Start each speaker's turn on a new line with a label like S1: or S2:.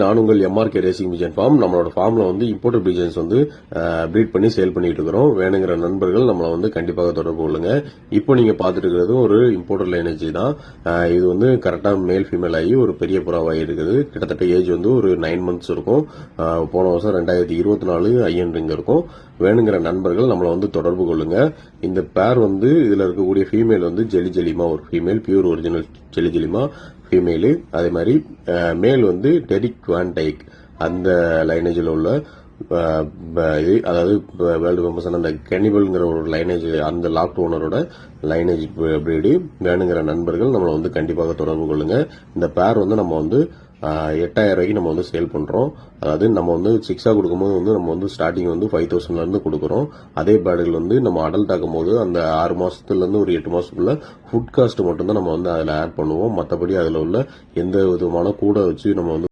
S1: நான் உங்கள் MRK racing pigeon form நம்மளோட ஃபார்மில் வந்து இம்போர்ட்டட் பிஜன்ஸ் வந்து ப்ரீட் பண்ணி சேல் பண்ணிட்டு இருக்கிறோம் வேணுங்கிற நண்பர்கள் நம்மளை வந்து கண்டிப்பாக தொடர்பு கொள்ளுங்க. இப்போ நீங்கள் பார்த்துட்டு இருக்கிறது ஒரு இம்போர்ட்டட் லைனேஜ் தான். இது வந்து கரெக்டாக மேல் ஃபீமேல் ஆகி ஒரு பெரிய புறாவாகி இருக்குது. கிட்டத்தட்ட ஏஜ் வந்து ஒரு நைன் மந்த்ஸ் இருக்கும். போன வருஷம் ரெண்டாயிரத்தி இருபத்தி நாலு ஐயன்றிங்க இருக்கும். வேணுங்கிற நண்பர்கள் நம்மளை வந்து தொடர்பு கொள்ளுங்க. இந்த பேர் வந்து இதில் இருக்கக்கூடிய ஃபீமேல் வந்து ஜெலி ஜெலிமா ஒரு ஃபீமேல் பியூர் ஒரிஜினல் ஜெலி ஜெலிமா ஃபீமேலு அதே மாதிரி மேல் வந்து டெரிக் வான்டைக் அந்த லைனேஜில் உள்ள இது அதாவது வேர்ல்டு ஃபேமஸான அந்த கெனிபல்ங்கிற ஒரு லைனேஜ் அந்த லாக்ட் ஓனரோட லைனேஜ் பிரீடு வேணுங்கிற நண்பர்கள் நம்மளை வந்து கண்டிப்பாக தொடர்பு கொள்ளுங்கள் இந்த பேர் வந்து நம்ம வந்து எட்டாயிரம் ரூபாய்க்கு நம்ம வந்து சேல் பண்ணுறோம் அதாவது நம்ம வந்து சிக்ஸாக கொடுக்கும்போது வந்து நம்ம வந்து ஸ்டார்டிங் வந்து ஃபைவ் தௌசண்ட்லேருந்து கொடுக்குறோம். அதே பேடுகள் வந்து நம்ம அடல்ட் ஆகும்போது அந்த ஆறு மாதத்துலேருந்து ஒரு எட்டு மாதத்துக்குள்ள ஃபுட் காஸ்ட் மட்டும்தான் நம்ம வந்து அதில் ஆட் பண்ணுவோம். மற்றபடி அதில் உள்ள எந்த விதமான கூட வச்சு நம்ம வந்து